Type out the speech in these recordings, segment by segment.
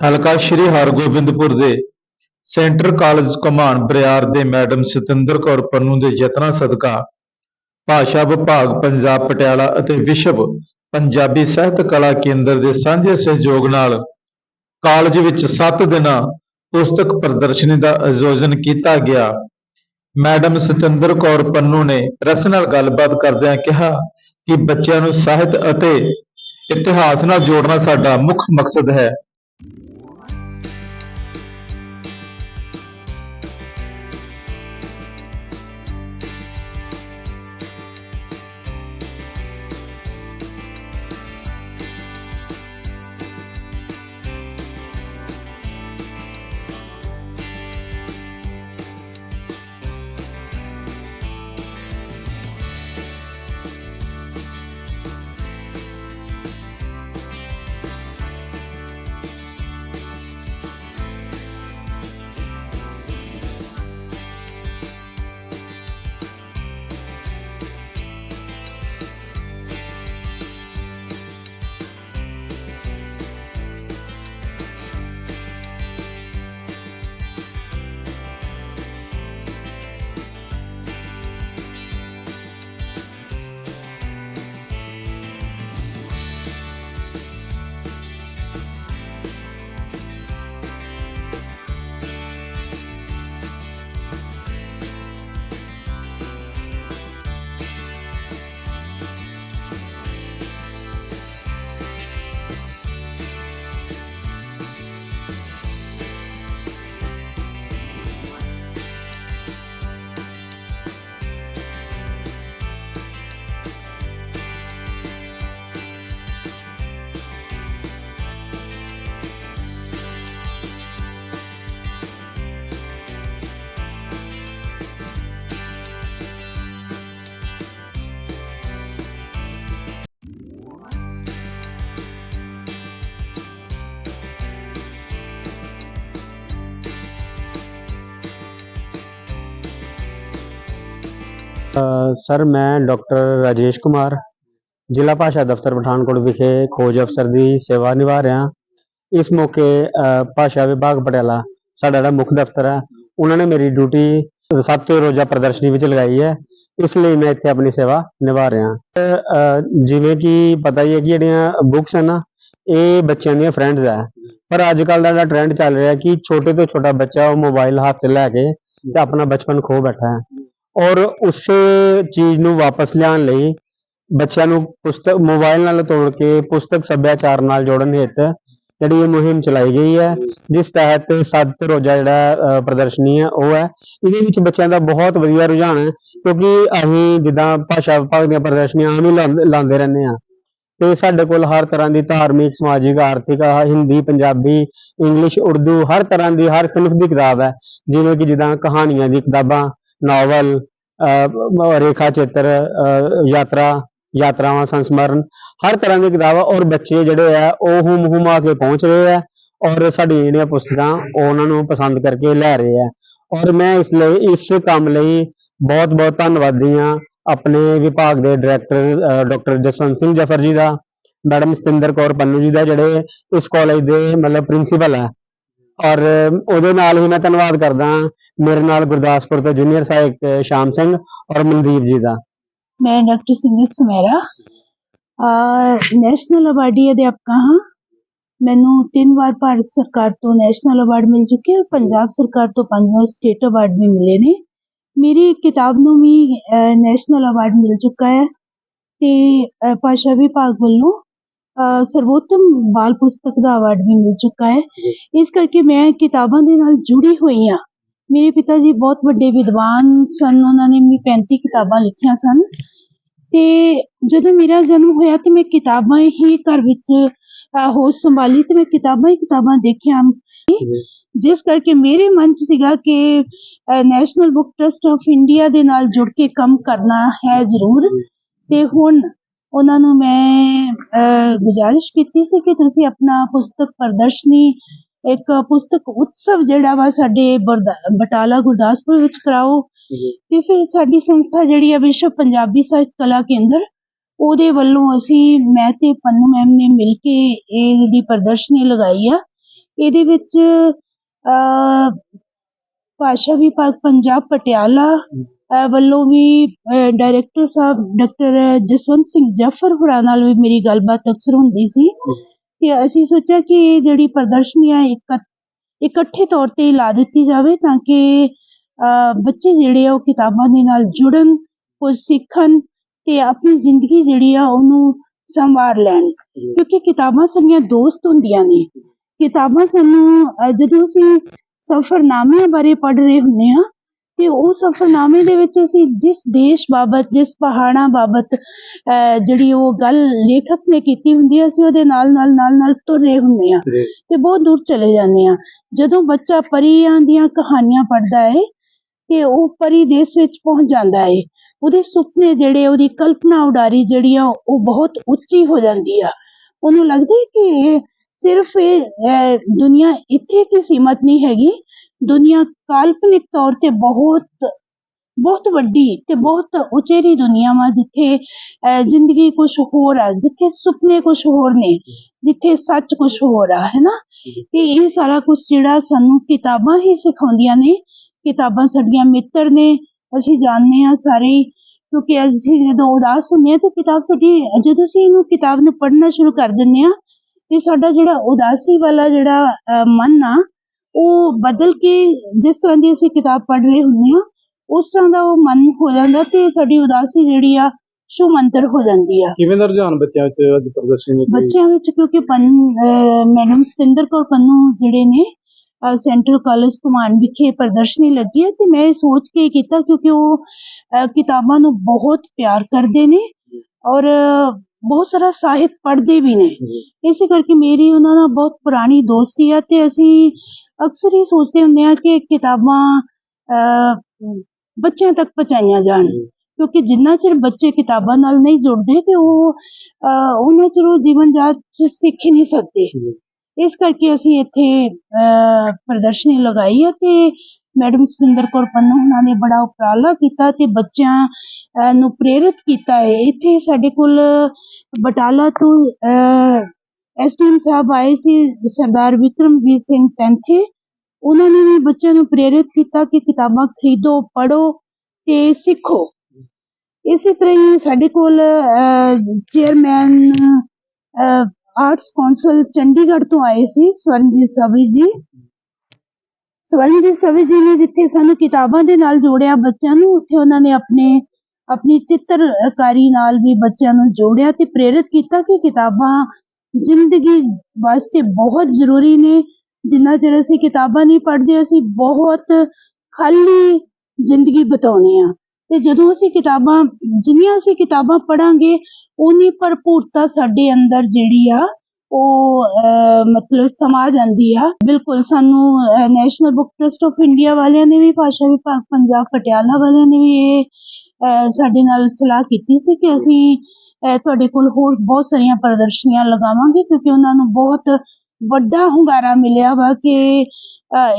ਹਲਕਾ ਸ਼੍ਰੀ ਹਰਗੋਬਿੰਦਪੁਰ ਦੇ centre college ਘਮਾਣ Bariar ਦੇ ਮੈਡਮ ਸਤਿੰਦਰ ਕੌਰ ਪੰਨੂ ਦੇ ਯਤਨਾਂ ਸਦਕਾ ਭਾਸ਼ਾ ਵਿਭਾਗ, ਪੰਜਾਬ ਪਟਿਆਲਾ ਅਤੇ ਵਿਸ਼ਵ ਪੰਜਾਬੀ ਸਾਹਿਤ ਕਲਾ ਕੇਂਦਰ ਦੇ ਸਾਂਝੇ ਸਹਿਯੋਗ ਨਾਲ ਕਾਲਜ ਵਿੱਚ 7 ਦਿਨਾਂ ਪੁਸਤਕ ਪ੍ਰਦਰਸ਼ਨੀ ਦਾ ਆਯੋਜਨ ਕੀਤਾ ਗਿਆ। ਮੈਡਮ ਸਤਿੰਦਰ ਕੌਰ ਪੰਨੂ ਨੇ ਪ੍ਰੈਸ ਨਾਲ ਗੱਲਬਾਤ ਕਰਦਿਆਂ ਕਿਹਾ ਕਿ ਬੱਚਿਆਂ ਨੂੰ ਸਾਹਿਤ ਅਤੇ ਇਤਿਹਾਸ ਨਾਲ ਜੋੜਨਾ ਸਾਡਾ ਮੁੱਖ ਮਕਸਦ ਹੈ। ਸਰ, ਮੈਂ ਡਾਕਟਰ ਰਾਜੇਸ਼ ਕੁਮਾਰ, ਜ਼ਿਲ੍ਹਾ ਭਾਸ਼ਾ ਦਫ਼ਤਰ ਪਠਾਨਕੋਟ ਵਿਖੇ ਖੋਜ ਅਫਸਰ ਦੀ ਸੇਵਾ ਨਿਭਾ ਰਿਹਾ। ਇਸ ਮੌਕੇ ਭਾਸ਼ਾ ਵਿਭਾਗ ਪਟਿਆਲਾ, ਸਾਡਾ ਜਿਹੜਾ ਮੁੱਖ ਦਫ਼ਤਰ ਹੈ, ਉਹਨਾਂ ਨੇ ਮੇਰੀ ਡਿਊਟੀ ਸੱਤ ਰੋਜ਼ਾ ਪ੍ਰਦਰਸ਼ਨੀ ਵਿੱਚ ਲਗਾਈ ਹੈ। ਇਸ ਲਈ ਮੈਂ ਇੱਥੇ ਆਪਣੀ ਸੇਵਾ ਨਿਭਾ ਰਿਹਾ। ਜਿਵੇਂ ਕਿ ਪਤਾ ਹੀ ਹੈ ਕਿ ਜਿਹੜੀਆਂ ਬੁੱਕਸ ਹਨ ਨਾ, ਇਹ ਬੱਚਿਆਂ ਦੀਆਂ ਫਰੈਂਡਸ ਹੈ। ਪਰ ਅੱਜ ਕੱਲ ਦਾ ਜਿਹੜਾ ਟ੍ਰੈਂਡ ਚੱਲ ਰਿਹਾ ਕਿ ਛੋਟੇ ਤੋਂ ਛੋਟਾ ਬੱਚਾ ਉਹ ਮੋਬਾਈਲ ਹੱਥ 'ਚ ਲੈ ਕੇ ਤੇ ਆਪਣਾ ਬਚਪਨ ਖੋ ਬੈਠਾ ਹੈ। ਔਰ ਉਸੇ ਚੀਜ਼ ਨੂੰ ਵਾਪਸ ਲਿਆਉਣ ਲਈ ਬੱਚਿਆਂ ਨੂੰ ਪੁਸਤਕ ਮੋਬਾਈਲ ਨਾਲ ਤੋੜ ਕੇ ਪੁਸਤਕ ਸੱਭਿਆਚਾਰ ਨਾਲ ਜੋੜਨ ਹਿੱਤ ਜਿਹੜੀ ਇਹ ਮੁਹਿੰਮ ਚਲਾਈ ਗਈ ਹੈ, ਜਿਸ ਤਹਿਤ ਸੱਤ ਰੋਜ਼ਾ ਜਿਹੜਾ ਪ੍ਰਦਰਸ਼ਨੀ ਹੈ, ਉਹ ਹੈ। ਇਹਦੇ ਵਿੱਚ ਬੱਚਿਆਂ ਦਾ ਬਹੁਤ ਵਧੀਆ ਰੁਝਾਨ ਹੈ, ਕਿਉਂਕਿ ਅਸੀਂ ਜਿੱਦਾਂ ਭਾਸ਼ਾ ਵਿਭਾਗ ਦੀਆਂ ਪ੍ਰਦਰਸ਼ਨੀਆਂ ਆਮ ਹੀ ਲਾਉਂਦੇ ਲਾਉਂਦੇ ਰਹਿੰਦੇ ਆ ਤੇ ਸਾਡੇ ਕੋਲ ਹਰ ਤਰ੍ਹਾਂ ਦੀ ਧਾਰਮਿਕ, ਸਮਾਜਿਕ, ਆਰਥਿਕ, ਹਿੰਦੀ, ਪੰਜਾਬੀ, ਇੰਗਲਿਸ਼, ਉਰਦੂ ਹਰ ਤਰ੍ਹਾਂ ਦੀ, ਹਰ ਸਿਨਫ ਦੀ ਕਿਤਾਬ ਹੈ। ਜਿਵੇਂ ਕਿ ਜਿੱਦਾਂ ਕਹਾਣੀਆਂ ਦੀ ਕਿਤਾਬਾਂ ਨਾਵਲ ਰੇਖਾ ਚਿੱਤਰ ਯਾਤਰਾ, ਯਾਤਰਾਵਾਂ, ਸੰਸਮਰਨ, ਹਰ ਤਰ੍ਹਾਂ ਦੀ ਕਿਤਾਬਾਂ ਔਰ ਬੱਚੇ ਜਿਹੜੇ ਆ, ਉਹ ਹੁਮ ਹੁਮਾ ਕੇ ਪਹੁੰਚ ਰਹੇ ਆ ਔਰ ਸਾਡੀ ਜਿਹੜੀਆਂ ਪੁਸਤਕਾਂ, ਉਹ ਉਹਨਾਂ ਨੂੰ ਪਸੰਦ ਕਰਕੇ ਲੈ ਰਹੇ ਆ। ਔਰ ਮੈਂ ਇਸ ਲਈ, ਇਸ ਕੰਮ ਲਈ ਬਹੁਤ ਬਹੁਤ ਧੰਨਵਾਦੀ ਹਾਂ ਆਪਣੇ ਵਿਭਾਗ ਦੇ ਡਾਇਰੈਕਟਰ ਡਾਕਟਰ ਜਸਵੰਤ ਸਿੰਘ ਜਫਰ ਜੀ ਦਾ, ਮੈਡਮ ਸਤਿੰਦਰ ਕੌਰ ਪੰਨੂ ਜੀ ਦਾ, ਜਿਹੜੇ ਇਸ ਕਾਲਜ ਦੇ ਮਤਲਬ ਪ੍ਰਿੰਸੀਪਲ ਹੈ ਔਰ ਉਹਦੇ ਨਾਲ ਹੀ ਮੈਂ ਧੰਨਵਾਦ ਕਰਦਾ ਮੇਰੇ ਨਾਲ ਗੁਰਦਾਸਪੁਰ ਤੋਂ ਜੂਨੀਅਰ ਸਹਾਇਕ ਸ਼ਾਮ ਸਿੰਘ ਔਰ ਮਨਦੀਪ ਜੀ ਦਾ। ਮੈਂ doctor Simrat Sumera national awardee ਅਧਿਆਪਕਾ ਹਾਂ। ਮੈਨੂੰ ਤਿੰਨ ਵਾਰ ਭਾਰਤ ਸਰਕਾਰ ਤੋਂ ਨੈਸ਼ਨਲ ਅਵਾਰਡ ਮਿਲ ਚੁੱਕੇ ਹੈ ਪੰਜਾਬ ਸਰਕਾਰ ਤੋਂ ਪੰਜ ਵਾਰ ਸਟੇਟ ਅਵਾਰਡ ਵੀ ਮਿਲੇ ਨੇ। ਮੇਰੀ ਕਿਤਾਬ ਨੂੰ ਵੀ ਨੈਸ਼ਨਲ ਅਵਾਰਡ ਮਿਲ ਚੁੱਕਾ ਹੈ। ਤੇ ਭਾਸ਼ਾ ਵਿਭਾਗ ਵੱਲੋਂ ਸਰਵੋਤਮ ਬਾਲ ਪੁਸਤਕ ਦਾ ਅਵਾਰਡ ਵੀ ਮਿਲ ਚੁੱਕਾ ਹੈ। ਇਸ ਕਰਕੇ ਮੈਂ ਕਿਤਾਬਾਂ ਦੇ ਨਾਲ ਜੁੜੀ ਹੋਈ ਹਾਂ। ਮੇਰੇ ਪਿਤਾ ਜੀ ਬਹੁਤ ਵੱਡੇ ਵਿਦਵਾਨ ਸਨ ਉਹਨਾਂ ਨੇ ਵੀ 35 ਕਿਤਾਬਾਂ ਲਿਖੀਆਂ ਸਨ। ਤੇ ਜਦੋਂ ਮੇਰਾ ਜਨਮ ਹੋਇਆ ਤੇ ਮੈਂ ਕਿਤਾਬਾਂ ਹੀ ਘਰ ਵਿੱਚ ਹੋਸ਼ ਸੰਭਾਲੀ ਤੇ ਮੈਂ ਕਿਤਾਬਾਂ ਹੀ ਕਿਤਾਬਾਂ ਦੇਖਿਆ। ਜਿਸ ਕਰਕੇ ਮੇਰੇ ਮਨ ਚ ਸੀਗਾ ਕਿ National Book Trust of India ਦੇ ਨਾਲ ਜੁੜ ਕੇ ਕੰਮ ਕਰਨਾ ਹੈ ਜ਼ਰੂਰ। ਤੇ ਹੁਣ ਉਹਨਾਂ ਨੂੰ ਮੈਂ ਗੁਜ਼ਾਰਿਸ਼ ਕੀਤੀ ਸੀ ਕਿ ਤੁਸੀਂ ਆਪਣਾ ਪੁਸਤਕ ਪ੍ਰਦਰਸ਼ਨੀ ਇੱਕ ਪੁਸਤਕ ਉਤਸਵ ਜਿਹੜਾ ਵਾ ਸਾਡੇ ਬਟਾਲਾ ਗੁਰਦਾਸਪੁਰ ਵਿੱਚ ਕਰਾਓ। ਤੇ ਫਿਰ ਸਾਡੀ ਸੰਸਥਾ ਜਿਹੜੀ ਆ ਵਿਸ਼ਵ ਪੰਜਾਬੀ ਸਾਹਿਤ ਕਲਾ ਕੇਂਦਰ ਉਹਦੇ ਵੱਲੋਂ ਅਸੀਂ ਮੈਂ ਤੇ ਪੰਨੂ ਮੈਮ ਨੇ ਮਿਲ ਕੇ ਇਹ ਜਿਹੜੀ ਪ੍ਰਦਰਸ਼ਨੀ ਲਗਾਈ ਆ ਇਹਦੇ ਵਿੱਚ ਭਾਸ਼ਾ ਵਿਭਾਗ ਪੰਜਾਬ ਪਟਿਆਲਾ ਵੱਲੋਂ ਵੀ ਡਾਇਰੈਕਟਰ ਸਾਹਿਬ ਡਾਕਟਰ ਜਸਵੰਤ ਸਿੰਘ ਜਫਰ ਹੋਰਾਂ ਨਾਲ ਵੀ ਮੇਰੀ ਗੱਲਬਾਤ ਅਕਸਰ ਹੁੰਦੀ ਸੀ। ਤੇ ਅਸੀਂ ਸੋਚਿਆ ਕਿ ਇਹ ਜਿਹੜੀ ਪ੍ਰਦਰਸ਼ਨੀ ਆ, ਇੱਕ ਇਕੱਠੇ ਤੌਰ ਤੇ ਲਾ ਦਿੱਤੀ ਜਾਵੇ ਤਾਂ ਕਿ ਬੱਚੇ ਜਿਹੜੇ ਆ, ਉਹ ਕਿਤਾਬਾਂ ਦੇ ਨਾਲ ਜੁੜਨ, ਕੁਝ ਸਿੱਖਣ ਤੇ ਆਪਣੀ ਜ਼ਿੰਦਗੀ ਜਿਹੜੀ ਆ, ਉਹਨੂੰ ਸੰਵਾਰ ਲੈਣ। ਕਿਉਂਕਿ ਕਿਤਾਬਾਂ ਸਾਡੀਆਂ ਦੋਸਤ ਹੁੰਦੀਆਂ ਨੇ। ਕਿਤਾਬਾਂ ਸਾਨੂੰ ਜਦੋਂ ਅਸੀਂ ਸਫ਼ਰਨਾਮਿਆਂ ਬਾਰੇ ਪੜ੍ਹ ਰਹੇ ਹੁੰਦੇ ਹਾਂ ਤੇ ਉਹ ਸਫ਼ਰਨਾਮੇ ਦੇ ਵਿੱਚ ਅਸੀਂ ਜਿਸ ਦੇਸ਼ ਬਾਬਤ ਜਿਸ ਪਹਾੜਾਂ ਬਾਬਤ ਜਿਹੜੀ ਉਹ ਗੱਲ ਲੇਖਕ ਨੇ ਕੀਤੀ ਹੁੰਦੀ ਹੈ ਅਸੀਂ ਉਹਦੇ ਨਾਲ ਨਾਲ ਨਾਲ ਨਾਲ ਤੁਰ ਹੁੰਦੇ ਹਾਂ ਤੇ ਬਹੁਤ ਦੂਰ ਚਲੇ ਜਾਂਦੇ ਆ ਜਦੋਂ ਬੱਚਾ ਪਰੀਆਂ ਦੀਆਂ ਕਹਾਣੀਆਂ ਪੜ੍ਹਦਾ ਹੈ ਤੇ ਉਹ ਪਰੀ ਦੇਸ਼ ਵਿੱਚ ਪਹੁੰਚ ਜਾਂਦਾ ਹੈ ਉਹਦੇ ਸੁਪਨੇ ਜਿਹੜੇ ਉਹਦੀ ਕਲਪਨਾ ਉਡਾਰੀ ਜਿਹੜੀ ਆ ਉਹ ਬਹੁਤ ਉੱਚੀ ਹੋ ਜਾਂਦੀ ਆ। ਉਹਨੂੰ ਲੱਗਦਾ ਕਿ ਸਿਰਫ ਇਹ ਦੁਨੀਆ ਇੱਥੇ ਕੀ ਸੀਮਤ ਨਹੀਂ ਹੈਗੀ ਦੁਨੀਆ ਕਾਲਪਨਿਕ ਤੌਰ ਤੇ ਬਹੁਤ ਬਹੁਤ ਵੱਡੀ ਤੇ ਬਹੁਤ ਉਚੇਰੀ ਦੁਨੀਆ ਵਾ ਜਿੱਥੇ ਜ਼ਿੰਦਗੀ ਕੁਝ ਹੋਰ ਆ ਜਿੱਥੇ ਸੁਪਨੇ ਕੁਝ ਹੋਰ ਨੇ ਜਿੱਥੇ ਸੱਚ ਕੁਝ ਹੋਰ ਆ ਹੈ ਤੇ ਇਹ ਸਾਰਾ ਕੁਝ ਜਿਹੜਾ ਸਾਨੂੰ ਕਿਤਾਬਾਂ ਹੀ ਸਿਖਾਉਂਦੀਆਂ ਨੇ ਕਿਤਾਬਾਂ ਸਾਡੀਆਂ ਮਿੱਤਰ ਨੇ ਅਸੀਂ ਜਾਣਦੇ ਹਾਂ ਸਾਰੇ ਹੀ, ਕਿਉਂਕਿ ਅਸੀਂ ਜਦੋਂ ਉਦਾਸ ਹੁੰਦੇ ਆ ਤੇ ਕਿਤਾਬ ਸਾਡੀ ਜਦੋਂ ਅਸੀਂ ਇਹਨੂੰ ਕਿਤਾਬ ਨੂੰ ਪੜ੍ਹਨਾ ਸ਼ੁਰੂ ਕਰ ਦਿੰਦੇ ਹਾਂ ਤੇ ਸਾਡਾ ਜਿਹੜਾ ਉਦਾਸੀ ਵਾਲਾ ਜਿਹੜਾ ਮਨ ਆ ਉਹ ਬਦਲ ਕੇ ਜਿਸ ਤਰ੍ਹਾਂ ਦੀ ਅਸੀਂ ਕਿਤਾਬ ਪੜ੍ਹ ਰਹੇ ਹੁੰਦੇ ਹਾਂ ਉਸ ਤਰ੍ਹਾਂ ਦਾ ਉਹ ਮਨ ਹੋ ਜਾਂਦਾ ਤੇ ਸਾਡੀ ਉਦਾਸੀ ਜਿਹੜੀ ਆ ਸ਼ੁਮੰਤਰ ਹੋ ਜਾਂਦੀ ਆ। ਕਿਵੇਂ ਦਾ ਰੁਝਾਨ ਬੱਚਿਆਂ ਵਿੱਚ ਅੱਜ ਪ੍ਰਦਰਸ਼ਨੀ ਕੋਈ- ਬੱਚਿਆਂ ਵਿੱਚ ਕਿਉਂਕਿ ਪਨ ਮੈਡਮ ਸਤਿੰਦਰ ਕੌਰ ਪੰਨੂ ਜਿਹੜੇ ਨੇ ਸੈਂਟਰਲ ਕਾਲਜ ਕੁਮਾਨ ਵਿਖੇ ਪ੍ਰਦਰਸ਼ਨੀ ਲੱਗੀ ਹੈ ਤੇ ਮੈਂ ਸੋਚ ਕੇ ਕੀਤਾ ਕਿਉਂਕਿ ਉਹ ਕਿਤਾਬਾਂ ਨੂੰ ਬਹੁਤ ਪਿਆਰ ਕਰਦੇ ਨੇ ਔਰ ਬਹੁਤ ਸਾਰਾ ਸਾਹਿਤ ਪੜ੍ਹਦੇ ਵੀ ਨੇ। ਇਸੇ ਕਰਕੇ ਮੇਰੀ ਉਹਨਾਂ ਨਾਲ ਬਹੁਤ ਪੁਰਾਣੀ ਦੋਸਤੀ ਆ ਤੇ ਅਸੀਂ ਅਕਸਰ ਹੀ ਸੋਚਦੇ ਹੁੰਦੇ ਆ ਕਿ ਕਿਤਾਬਾਂ ਬੱਚਿਆਂ ਤੱਕ ਪਹੁੰਚਾਈਆਂ ਜਾਣ। ਕਿਉਂਕਿ ਜਿੰਨਾ ਚਿਰ ਬੱਚੇ ਕਿਤਾਬਾਂ ਨਾਲ ਨਹੀਂ ਜੁੜਦੇ ਤੇ ਉਹ ਉਹਨਾਂ ਚਿਰ ਉਹ ਜੀਵਨ ਜਾਚ ਸਿੱਖ ਹੀ ਨਹੀਂ ਸਕਦੇ। ਇਸ ਕਰਕੇ ਅਸੀਂ ਇੱਥੇ ਪ੍ਰਦਰਸ਼ਨੀ ਲਗਾਈ ਹੈ ਤੇ ਮੈਡਮ ਸਤਿੰਦਰ ਕੌਰ ਪੰਨੂ ਉਹਨਾਂ ਨੇ ਬੜਾ ਉਪਰਾਲਾ ਕੀਤਾ ਤੇ ਬੱਚਿਆਂ ਨੂੰ ਪ੍ਰੇਰਿਤ ਕੀਤਾ ਹੈ ਇੱਥੇ ਸਾਡੇ ਕੋਲ ਬਟਾਲਾ ਤੋਂ ਐਸਟੀਐਮ ਸਾਹਿਬ ਆਏ ਸੀ ਸਰਦਾਰ ਵਿਕਰਮਜੀਤ ਸਿੰਘ ਪੈਂਥੇ। ਉਹਨਾਂ ਨੇ ਵੀ ਬੱਚਿਆਂ ਨੂੰ ਪ੍ਰੇਰਿਤ ਕੀਤਾ ਕਿ ਕਿਤਾਬਾਂ ਖਰੀਦੋ, ਪੜ੍ਹੋ ਤੇ ਸਿੱਖੋ। ਇਸੇ ਤਰ੍ਹਾਂ ਹੀ ਸਾਡੇ ਕੋਲ ਚੇਅਰਮੈਨ ਆਰਟਸ ਕੌਂਸਲ ਚੰਡੀਗੜ੍ਹ ਤੋਂ ਆਏ ਸੀ ਸਵਰਨਜੀਤ ਸਵੀ ਜੀ। ਸਵਰਨਜੀਤ ਸਵੀ ਜੀ ਨੇ ਜਿੱਥੇ ਸਾਨੂੰ ਕਿਤਾਬਾਂ ਦੇ ਨਾਲ ਜੋੜਿਆ ਬੱਚਿਆਂ ਨੂੰ, ਉੱਥੇ ਉਹਨਾਂ ਨੇ ਆਪਣੇ, ਆਪਣੀ ਚਿੱਤਰਕਾਰੀ ਨਾਲ ਵੀ ਬੱਚਿਆਂ ਨੂੰ ਜੋੜਿਆ ਤੇ ਪ੍ਰੇਰਿਤ ਕੀਤਾ ਕਿ ਕਿਤਾਬਾਂ ਜ਼ਿੰਦਗੀ ਵਾਸਤੇ ਬਹੁਤ ਜ਼ਰੂਰੀ ਨੇ। ਜਿੰਨਾ ਚਿਰ ਅਸੀਂ ਕਿਤਾਬਾਂ ਨਹੀਂ ਪੜ੍ਹਦੇ, ਅਸੀਂ ਬਹੁਤ ਖਾਲੀ ਜ਼ਿੰਦਗੀ ਬਿਤਾਉਂਦੇ ਆ ਤੇ ਜਦੋਂ ਅਸੀਂ ਕਿਤਾਬਾਂ, ਜਿੰਨੀਆਂ ਅਸੀਂ ਕਿਤਾਬਾਂ ਪੜਾਂਗੇ ਉਨੀ ਭਰਪੂਰਤਾ ਸਾਡੇ ਅੰਦਰ ਜਿਹੜੀ ਆ, ਉਹ ਮਤਲਬ ਸਮਾ ਜਾਂਦੀ ਆ। ਬਿਲਕੁਲ ਸਾਨੂੰ National Book Trust of India ਵਾਲਿਆਂ ਨੇ ਵੀ, ਭਾਸ਼ਾ ਵਿਭਾਗ ਪੰਜਾਬ ਪਟਿਆਲਾ ਵਾਲਿਆਂ ਨੇ ਵੀ ਇਹ ਸਾਡੇ ਨਾਲ ਸਲਾਹ ਕੀਤੀ ਸੀ ਕਿ ਅਸੀਂ ਤੁਹਾਡੇ ਕੋਲ ਹੋਰ ਬਹੁਤ ਸਾਰੀਆਂ ਪ੍ਰਦਰਸ਼ਨੀਆਂ ਲਗਾਵਾਂਗੇ ਕਿਉਂਕਿ ਉਹਨਾਂ ਨੂੰ ਬਹੁਤ ਵੱਡਾ ਹੁੰਗਾਰਾ ਮਿਲਿਆ ਵਾ ਕਿ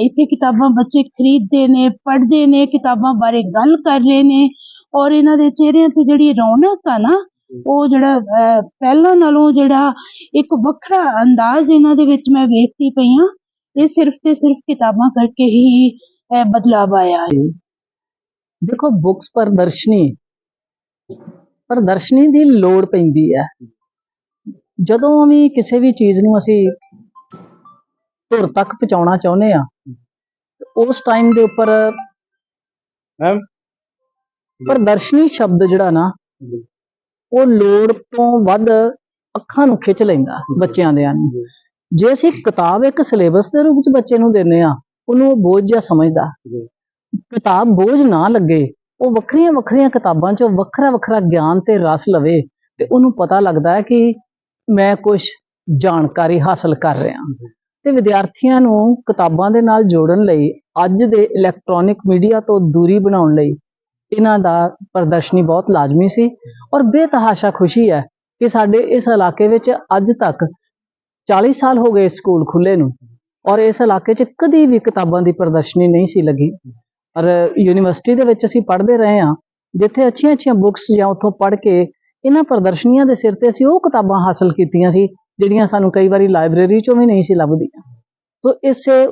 ਇੱਥੇ ਕਿਤਾਬਾਂ ਬੱਚੇ ਖਰੀਦਦੇ ਨੇ ਪੜ੍ਹਦੇ ਨੇ ਕਿਤਾਬਾਂ ਬਾਰੇ ਗੱਲ ਕਰ ਰਹੇ ਨੇ ਔਰ ਇਹਨਾਂ ਦੇ ਚਿਹਰਿਆਂ ਤੇ ਜਿਹੜੀ ਰੌਣਕ ਆ ਨਾ ਉਹ ਜਿਹੜਾ ਪਹਿਲਾਂ ਨਾਲੋਂ ਜਿਹੜਾ ਇੱਕ ਵੱਖਰਾ ਅੰਦਾਜ਼ ਇਹਨਾਂ ਦੇ ਵਿੱਚ ਮੈਂ ਵੇਖਦੀ ਪਈ ਹਾਂ ਇਹ ਸਿਰਫ ਤੇ ਸਿਰਫ ਕਿਤਾਬਾਂ ਕਰਕੇ ਹੀ ਅਹ, ਬਦਲਾਵ ਆਇਆ ਹੈ। ਦੇਖੋ ਬੁక్స్ ਪ੍ਰਦਰਸ਼ਨੀ ਪ੍ਰਦਰਸ਼ਨੀ ਦੀ ਲੋੜ ਪੈਂਦੀ ਹੈ ਜਦੋਂ ਵੀ ਕਿਸੇ ਵੀ ਚੀਜ਼ ਨੂੰ ਅਸੀਂ ਧੁਰ ਤੱਕ ਪਹੁੰਚਾਉਣਾ ਚਾਹੁੰਦੇ ਆ ਉਸ ਟਾਈਮ ਦੇ ਉੱਪਰ ਮੈਮ ਪ੍ਰਦਰਸ਼ਨੀ ਸ਼ਬਦ ਜਿਹੜਾ ਨਾ। ਉਹ ਲੋੜ ਤੋਂ ਵੱਧ ਅੱਖਾਂ ਨੂੰ ਖਿੱਚ ਲੈਂਦਾ ਬੱਚਿਆਂ ਦੇ ਨੂੰ ਜੀ। ਅਸੀਂ ਕਿਤਾਬ ਇੱਕ ਸਿਲੇਬਸ ਦੇ ਰੂਪ ਵਿੱਚ ਬੱਚੇ ਨੂੰ ਦਿੰਦੇ ਆ ਉਹਨੂੰ ਉਹ ਬੋਝ ਜਿਹਾ ਸਮਝਦਾ। ਕਿਤਾਬ ਬੋਝ ਨਾ ਲੱਗੇ ਉਹ ਵੱਖਰੀਆਂ ਵੱਖਰੀਆਂ ਕਿਤਾਬਾਂ ਚੋਂ ਵੱਖਰਾ ਵੱਖਰਾ ਗਿਆਨ ਤੇ ਰਸ ਲਵੇ ਤੇ ਉਹਨੂੰ ਪਤਾ ਲੱਗਦਾ ਹੈ ਕਿ ਮੈਂ ਕੁਝ ਜਾਣਕਾਰੀ ਹਾਸਲ ਕਰ ਰਿਹਾ ਤੇ ਵਿਦਿਆਰਥੀਆਂ ਨੂੰ ਕਿਤਾਬਾਂ ਦੇ ਨਾਲ ਜੋੜਨ ਲਈ ਅੱਜ ਦੇ ਇਲੈਕਟ੍ਰੋਨਿਕ ਮੀਡੀਆ ਤੋਂ ਦੂਰੀ ਬਣਾਉਣ ਲਈ ਇਹਨਾਂ ਦਾ ਪ੍ਰਦਰਸ਼ਨੀ ਬਹੁਤ ਲਾਜ਼ਮੀ ਸੀ ਔਰ ਬੇਤਹਾਸ਼ਾ ਖੁਸ਼ੀ ਹੈ ਕਿ ਸਾਡੇ ਇਸ ਇਲਾਕੇ ਵਿੱਚ ਅੱਜ ਤੱਕ 40 ਸਾਲ ਹੋ ਗਏ ਸਕੂਲ ਖੁੱਲੇ ਨੂੰ ਔਰ ਇਸ ਇਲਾਕੇ 'ਚ ਕਦੀ ਵੀ ਕਿਤਾਬਾਂ ਦੀ ਪ੍ਰਦਰਸ਼ਨੀ ਨਹੀਂ ਸੀ ਲੱਗੀ। ਔਰ ਯੂਨੀਵਰਸਿਟੀ ਦੇ ਵਿੱਚ ਅਸੀਂ ਪੜ੍ਹਦੇ ਰਹੇ ਹਾਂ, ਜਿੱਥੇ ਅੱਛੀਆਂ ਅੱਛੀਆਂ ਬੁੱਕਸ ਜਾਂ ਉੱਥੋਂ ਪੜ੍ਹ ਕੇ ਇਹਨਾਂ ਪ੍ਰਦਰਸ਼ਨੀਆਂ ਦੇ ਸਿਰ ਤੇ ਅਸੀਂ ਉਹ ਕਿਤਾਬਾਂ ਹਾਸਲ ਕੀਤੀਆਂ ਸੀ, ਜਿਹੜੀਆਂ ਸਾਨੂੰ ਕਈ ਵਾਰੀ ਲਾਇਬ੍ਰੇਰੀ 'ਚੋਂ ਵੀ ਨਹੀਂ ਸੀ ਲੱਭਦੀਆਂ। ਸੋ ਇਸੇ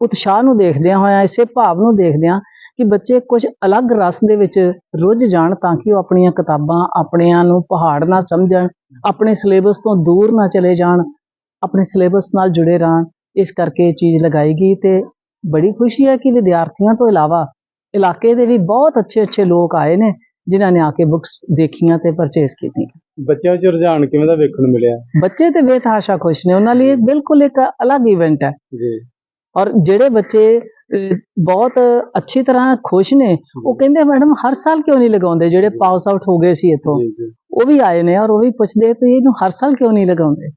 ਉਤਸ਼ਾਹ ਨੂੰ ਦੇਖਦਿਆਂ ਹੋਇਆਂ, ਇਸੇ ਭਾਵ ਨੂੰ ਦੇਖਦਿਆਂ ਕਿ ਬੱਚੇ ਕੁਝ ਅਲੱਗ ਰਸ ਦੇ ਵਿੱਚ ਰੁੱਝ ਜਾਣ ਤਾਂ ਕਿ ਉਹ ਆਪਣੀਆਂ ਕਿਤਾਬਾਂ ਆਪਣਿਆਂ ਨੂੰ ਪਹਾੜ ਨਾ ਸਮਝਣ, ਆਪਣੇ ਸਿਲੇਬਸ ਤੋਂ ਦੂਰ ਨਾ ਚਲੇ ਜਾਣ, ਆਪਣੇ ਸਿਲੇਬਸ ਨਾਲ ਜੁੜੇ ਰਹਿਣ, ਇਸ ਕਰਕੇ ਇਹ ਚੀਜ਼ ਲਗਾਈ ਗਈ ਤੇ ਬੜੀ ਖੁਸ਼ੀ ਹੈ ਕਿ ਵਿਦਿਆਰਥੀਆਂ ਤੋਂ ਇਲਾਵਾ ਇਲਾਕੇ ਦੇ ਵੀ ਬਹੁਤ ਅੱਛੇ ਅੱਛੇ ਲੋਕ ਆਏ ਨੇ ਜਿਨ੍ਹਾਂ ਨੇ ਆ ਕੇ ਬੁੱਕਸ ਦੇਖੀਆਂ ਤੇ ਪਰਚੇਸ ਕੀਤੀਆਂ। ਬੱਚਿਆਂ 'ਚ ਰੁਝਾਨ ਕਿਵੇਂ ਦਾ ਵੇਖਣ ਨੂੰ ਮਿਲਿਆ? ਬੱਚੇ ਤੇ ਬੇਤਹਾਸ਼ਾ ਖੁਸ਼ ਨੇ। ਉਹਨਾਂ ਲਈ ਬਿਲਕੁਲ ਇੱਕ ਅਲੱਗ ਇਵੈਂਟ ਹੈ। ਜੀ। ਔਰ ਜਿਹੜੇ ਬੱਚੇ ਬਹੁਤ ਅੱਛੀ ਤਰ੍ਹਾਂ ਖੁਸ਼ ਨੇ ਉਹ ਕਹਿੰਦੇ ਮੈਡਮ ਹਰ ਸਾਲ ਕਿਉਂ ਨਹੀਂ ਲਗਾਉਂਦੇ? ਜਿਹੜੇ ਪਾਸ ਆਊਟ ਹੋ ਗਏ ਸੀ ਇੱਥੋਂ। ਉਹ ਵੀ ਆਏ ਨੇ ਔਰ ਉਹ ਵੀ ਪੁੱਛਦੇ ਤੇ ਇਹਨੂੰ ਹਰ ਸਾਲ ਕਿਉਂ ਨਹੀਂ ਲਗਾਉਂਦੇ?